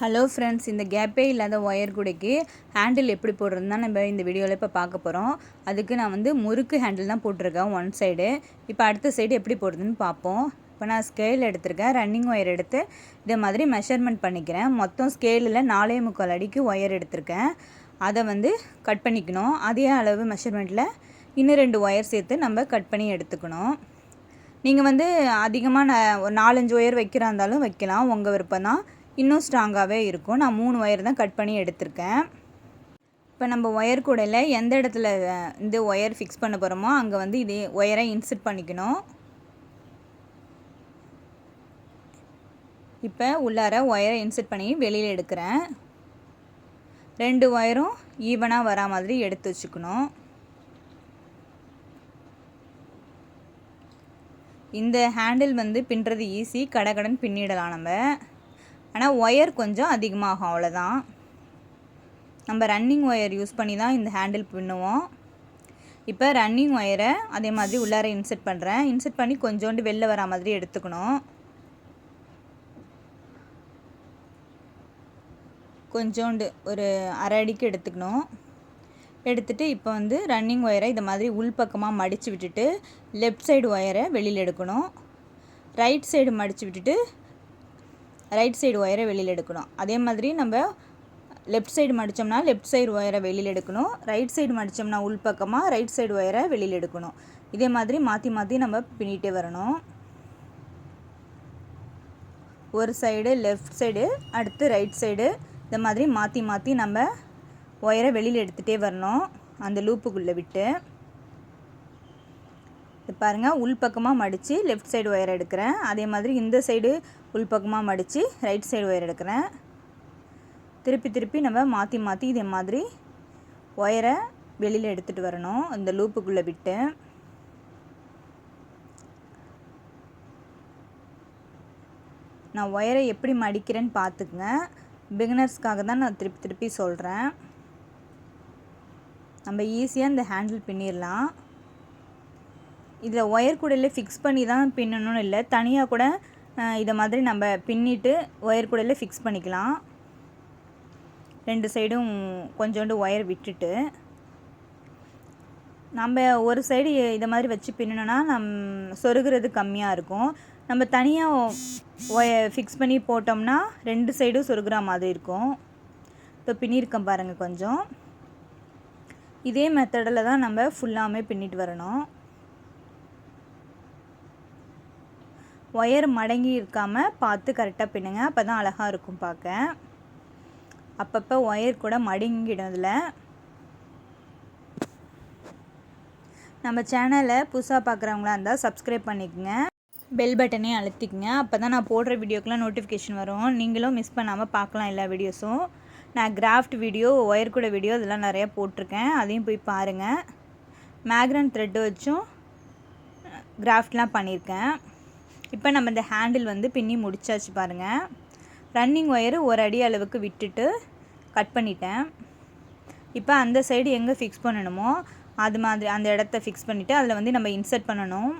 Hello friends இந்த கேப்பே இல்லாத ஒயர் கூடைக்கு ஹேண்டில் எப்படி போடுறதுன்னு தான் நம்ம இந்த வீடியோவில் இப்போ பார்க்க போகிறோம் அதுக்கு நான் வந்து முறுக்கு ஹேண்டில் தான் போட்டிருக்கேன் ஒன் சைடு இப்போ அடுத்த சைடு எப்படி போடுறதுன்னு பார்ப்போம். இப்போ நான் ஸ்கேல் எடுத்திருக்கேன் ரன்னிங் ஒயர் எடுத்து இதே மாதிரி மெஷர்மெண்ட் பண்ணிக்கிறேன். மொத்தம் ஸ்கேலில் நாலே முக்கால் அடிக்கு ஒயர் எடுத்திருக்கேன். அதை வந்து கட் பண்ணிக்கணும். அதே அளவு மெஷர்மெண்ட்டில் இன்னும் ரெண்டு ஒயர் சேர்த்து நம்ம கட் பண்ணி எடுத்துக்கணும். நீங்கள் வந்து அதிகமாக நான் ஒரு நாலஞ்சு ஒயர் வைக்கிறா இருந்தாலும் வைக்கலாம். உங்கள் விருப்பம் தான் இன்னும் ஸ்ட்ராங்காகவே இருக்கும். நான் மூணு ஒயர் தான் கட் பண்ணி எடுத்திருக்கேன். இப்போ நம்ம ஒயர் கூடையில் எந்த இடத்துல இந்த ஒயர் ஃபிக்ஸ் பண்ண போகிறோமோ அங்கே வந்து இதே ஒயரை இன்சர்ட் பண்ணிக்கணும். இப்போ உள்ளார ஒயரை இன்சர்ட் பண்ணி வெளியில் எடுக்கிறேன். ரெண்டு ஒயரும் ஈவனாக வரா மாதிரி எடுத்து வச்சுக்கணும். இந்த ஹேண்டில் வந்து பின்னுறது ஈஸி கடகடன் பின்னிடலாம் நம்ம. ஆனால் ஒயர் கொஞ்சம் அதிகமாகும் அவ்வளோதான் நம்ம ரன்னிங் ஒயர் யூஸ் பண்ணி தான் இந்த ஹேண்டில் பின்னுவோம். இப்போ ரன்னிங் ஒயரை அதே மாதிரி உள்ளார இன்செர்ட் பண்ணுறேன் இன்செர்ட் பண்ணி கொஞ்சோண்டு வெளில வரா மாதிரி எடுத்துக்கணும். கொஞ்சோண்டு ஒரு அரை அடிக்கு எடுத்துக்கணும். எடுத்துட்டு இப்போ வந்து ரன்னிங் ஒயரை இந்த மாதிரி உள்பக்கமாக மடித்து விட்டுட்டு லெஃப்ட் சைடு ஒயரை வெளியில் எடுக்கணும். ரைட் சைடு மடித்து விட்டுட்டு ரைட் சைடு ஒயரை வெளியில் எடுக்கணும். அதே மாதிரி நம்ம லெஃப்ட் சைடு மடித்தோம்னா லெஃப்ட் சைடு ஒயரை வெளியில் எடுக்கணும். ரைட் சைடு மடித்தோம்னா உள்பக்கமாக ரைட் சைடு ஒயரை வெளியில் எடுக்கணும். இதே மாதிரி மாற்றி மாற்றி நம்ம பின்னிட்டே வரணும். ஒரு சைடு லெஃப்ட் சைடு அடுத்து ரைட் சைடு இந்த மாதிரி மாற்றி மாற்றி நம்ம ஒயரை வெளியில் எடுத்துகிட்டே வரணும். அந்த லூப்புக்குள்ளே விட்டு. இது பாருங்கள் உள்பக்கமாக மடித்து லெஃப்ட் சைடு ஒயர் எடுக்கிறேன். அதே மாதிரி இந்த சைடு உள்பக்கமாக மடித்து ரைட் சைடு ஒயர் எடுக்கிறேன். திருப்பி திருப்பி நம்ம மாற்றி மாற்றி இதே மாதிரி ஒயரை வெளியில் எடுத்துகிட்டு வரணும். இந்த லூப்புக்குள்ளே விட்டு. நான் ஒயரை எப்படி மடிக்கிறேன்னு பார்த்துக்குங்க பிகினர்ஸ்க்காக தான் நான் திருப்பி திருப்பி சொல்கிறேன் நம்ம ஈஸியாக இந்த ஹேண்டில் பின்னிடலாம் இதில் ஒயர் கூடையில் ஃபிக்ஸ் பண்ணி தான் பின்னணும்னு இல்லை. தனியாக கூட இதை மாதிரி நம்ம பின்னிட்டு ஒயர் கூடையில் ஃபிக்ஸ் பண்ணிக்கலாம். ரெண்டு சைடும் கொஞ்சோண்டு ஒயர் விட்டுட்டு. நம்ம ஒரு சைடு இதை மாதிரி வச்சு பின்னணும்னா நம் சொருகிறது கம்மியாக இருக்கும். நம்ம தனியாக ஒய ஃபிக்ஸ் பண்ணி போட்டோம்னா ரெண்டு சைடும் சொருகிற மாதிரி இருக்கும். இப்போ பின்னிருக்கேன் பாருங்கள் கொஞ்சம். இதே மெத்தடில் தான் நம்ம ஃபுல்லாமே பின்னிட்டு வரணும். ஒயர் மடங்கி இருக்காமல் பார்த்து கரெக்டாக பின்னுங்க. அப்போ தான் அழகாக இருக்கும் பார்க்க. அப்பப்போ ஒயர் கூட மடங்கிடும்ல நம்ம சேனலை புதுசாக பார்க்குறவங்களா இருந்தால் சப்ஸ்கிரைப் பண்ணிக்கோங்க. பெல் பட்டனே அழுத்திக்கங்க. அப்போ தான் நான் போடுற வீடியோக்கெலாம் நோட்டிஃபிகேஷன் வரும். நீங்களும் மிஸ் பண்ணாமல் பார்க்கலாம் எல்லா வீடியோஸும் நான் கிராஃப்ட் வீடியோ ஒயர் கூட வீடியோ இதெல்லாம் நிறையா போட்டிருக்கேன். அதையும் போய் பாருங்கள் மேக்ரன் த்ரெட்டு வச்சும் கிராஃப்ட்லாம் பண்ணியிருக்கேன். இப்போ நம்ம இந்த ஹேண்டில் வந்து பின்னி முடிச்சாச்சு பாருங்கள் ரன்னிங் ஒயரு ஒரு அடி அளவுக்கு விட்டுட்டு கட் பண்ணிட்டேன். இப்போ அந்த சைடு எங்கே ஃபிக்ஸ் பண்ணணுமோ அது மாதிரி அந்த இடத்த ஃபிக்ஸ் பண்ணிவிட்டு அதில் வந்து நம்ம இன்சர்ட் பண்ணணும்.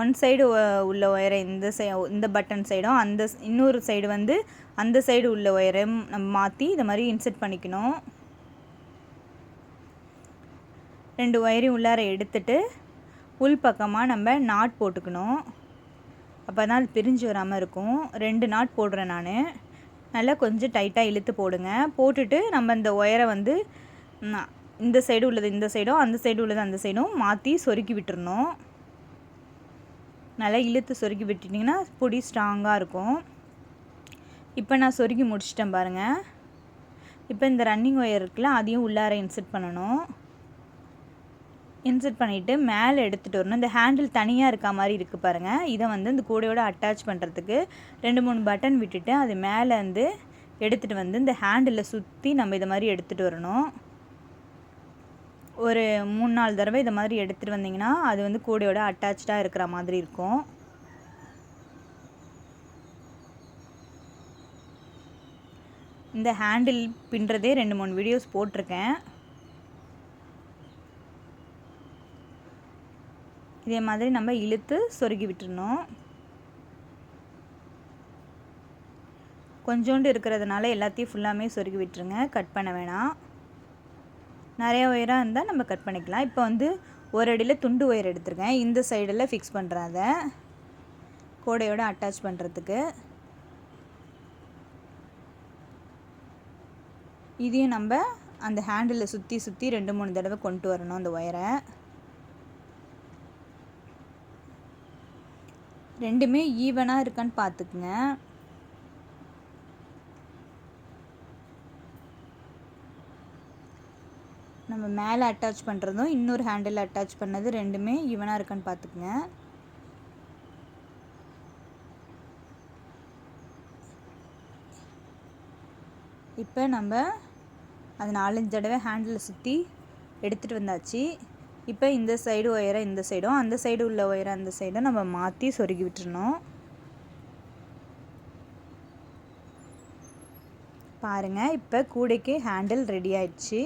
ஒன் சைடு உள்ள ஒயரை இந்த சை இந்த பட்டன் சைடும் அந்த இன்னொரு சைடு வந்து அந்த சைடு உள்ள ஒயரை நம்ம மாற்றி இந்த மாதிரி இன்சர்ட் பண்ணிக்கணும். ரெண்டு ஒயரையும் உள்ளார எடுத்துட்டு உள் பக்கமாக நம்ம நாட் போட்டுக்கணும். அப்போ தான் அது பிரிஞ்சு வராமல் இருக்கும். ரெண்டு நாட் போடுறேன் நான். நல்லா கொஞ்சம் டைட்டாக இழுத்து போடுங்க. போட்டுட்டு நம்ம இந்த ஒயரை வந்து இந்த சைடு உள்ளது இந்த சைடும் அந்த சைடு உள்ளது அந்த சைடும் மாற்றி சொருக்கி விட்டுருணும் நல்லா இழுத்து சொருக்கி விட்டுட்டிங்கன்னா பொடி ஸ்ட்ராங்காக இருக்கும். இப்போ நான் சொருக்கி முடிச்சிட்டேன் பாருங்கள் இப்போ இந்த ரன்னிங் ஒயர் இருக்குல்ல அதையும் உள்ளார இன்சர்ட் பண்ணணும். இன்சர்ட் பண்ணிவிட்டு மேலே எடுத்துகிட்டு வரணும். இந்த ஹேண்டில் தனியாக இருக்க மாதிரி இருக்குது பாருங்கள் இதை வந்து இந்த கூடையோடு அட்டாச் பண்ணுறதுக்கு ரெண்டு மூணு பட்டன் விட்டுட்டு அது மேலே வந்து எடுத்துகிட்டு வந்து இந்த ஹேண்டில் சுற்றி நம்ம இதை மாதிரி எடுத்துகிட்டு வரணும். ஒரு மூணு நாலு தடவை இதை மாதிரி எடுத்துகிட்டு வந்தீங்கன்னா அது வந்து கூடையோட அட்டாச்சாக இருக்கிற மாதிரி இருக்கும். இந்த ஹேண்டில் பின்னுறதே ரெண்டு மூணு வீடியோஸ் போட்டிருக்கேன். இதே மாதிரி நம்ம இழுத்து சொருகி விட்டுறணும். கொஞ்சோண்டு இருக்கிறதுனால எல்லாத்தையும் ஃபுல்லாமே சொருகி விட்டுருங்க. கட் பண்ண வேணாம். நிறைய ஒயராக இருந்தால் நம்ம கட் பண்ணிக்கலாம். இப்போ வந்து ஒரு அடியில் துண்டு ஒயர் எடுத்திருக்கேன். இந்த சைடில் ஃபிக்ஸ் பண்ணுறாத கோடையோடு அட்டாச் பண்ணுறதுக்கு இதையும் நம்ம அந்த ஹேண்டில் சுற்றி சுற்றி ரெண்டு மூணு தடவை கொண்டு வரணும் அந்த ஒயரை ரெண்டுமே ஈவனாக இருக்கான்னு பார்த்துக்குங்க நம்ம மேலே அட்டாச் பண்ணுறதும் இன்னொரு ஹேண்டில் அட்டாச் பண்ணது ரெண்டுமே ஈவனாக இருக்கான்னு பார்த்துக்குங்க இப்போ நம்ம அது நாலஞ்சு தடவை ஹேண்டில் சுற்றி எடுத்துகிட்டு வந்தாச்சு. இப்போ இந்த சைடு ஒயரை இந்த சைடும் அந்த சைடு உள்ள ஒயரை அந்த சைடும் நம்ம மாற்றி சொருகி விட்டுருணும் பாருங்கள் இப்போ கூடைக்கு ஹேண்டில் ரெடி ஆயிடுச்சு.